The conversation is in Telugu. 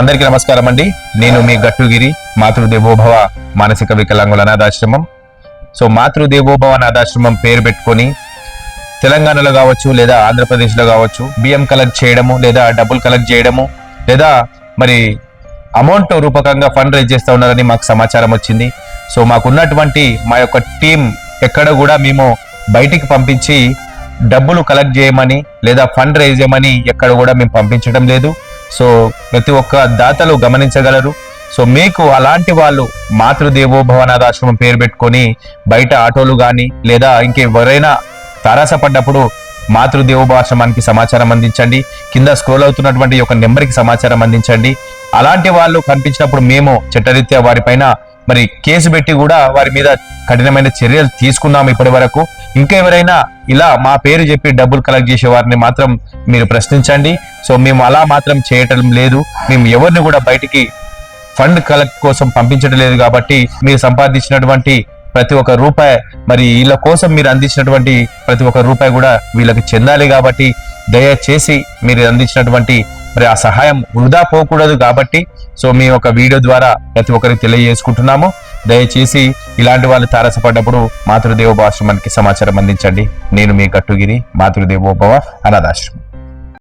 అందరికీ నమస్కారం అండి. నేను మీ గట్టుగిరి మాతృదేవోభవ మానసిక వికలాంగుల అనాథాశ్రమం. సో మాతృదేవోభవ అనాథాశ్రమం పేరు పెట్టుకొని తెలంగాణలో కావచ్చు లేదా ఆంధ్రప్రదేశ్లో కావచ్చు బియ్యం కలెక్ట్ చేయడము లేదా డబ్బులు కలెక్ట్ చేయడము లేదా మరి అమౌంట్ రూపకంగా ఫండ్ రైజ్ చేస్తూ ఉన్నారని మాకు సమాచారం వచ్చింది. సో మాకున్నటువంటి మా యొక్క టీం ఎక్కడ కూడా మేము బయటికి పంపించి డబ్బులు కలెక్ట్ చేయమని లేదా ఫండ్ రైజ్ చేయమని ఎక్కడ కూడా మేము పంపించడం లేదు. సో ప్రతి ఒక్క దాతలు గమనించగలరు. సో మీకు అలాంటి వాళ్ళు మాతృదేవో మాతృదేవోభవనాథాశ్రమం పేరు పెట్టుకొని బయట ఆటోలు కానీ లేదా ఇంకెవరైనా తారాసపడ్డప్పుడు మాతృదేవోభాశ్రమానికి సమాచారం అందించండి. కింద స్క్రోల్ అవుతున్నటువంటి యొక్క నెంబర్కి సమాచారం అందించండి. అలాంటి వాళ్ళు కనిపించినప్పుడు మేము చట్టరీత్యా వారిపైన మరి కేసు పెట్టి కూడా వారి మీద కఠినమైన చర్యలు తీసుకున్నాము ఇప్పటి వరకు. ఇంకా ఎవరైనా ఇలా మా పేరు చెప్పి డబ్బులు కలెక్ట్ చేసే వారిని మాత్రం మీరు ప్రశ్నించండి. సో మేము అలా మాత్రం చేయటం లేదు. మేము ఎవరిని కూడా బయటికి ఫండ్ కలెక్ట్ కోసం పంపించడం లేదు కాబట్టి మీరు సంపాదించినటువంటి ప్రతి ఒక్క రూపాయి మరి వీళ్ళ కోసం మీరు అందించినటువంటి ప్రతి ఒక్క రూపాయి కూడా వీళ్ళకి చెందాలి కాబట్టి దయచేసి మీరు అందించినటువంటి మరి ఆ సహాయం వృధా పోకూడదు కాబట్టి సో మీ యొక్క వీడియో ద్వారా ప్రతి ఒక్కరికి తెలియజేసుకుంటున్నాము. దయచేసి ఇలాంటి వాళ్ళు తారసపడ్డప్పుడు మాతృదేవోభాశ్రమానికి సమాచారం అందించండి. నేను మీ కట్టుగిరి మాతృదేవోభవ అనాథాశ్రమం.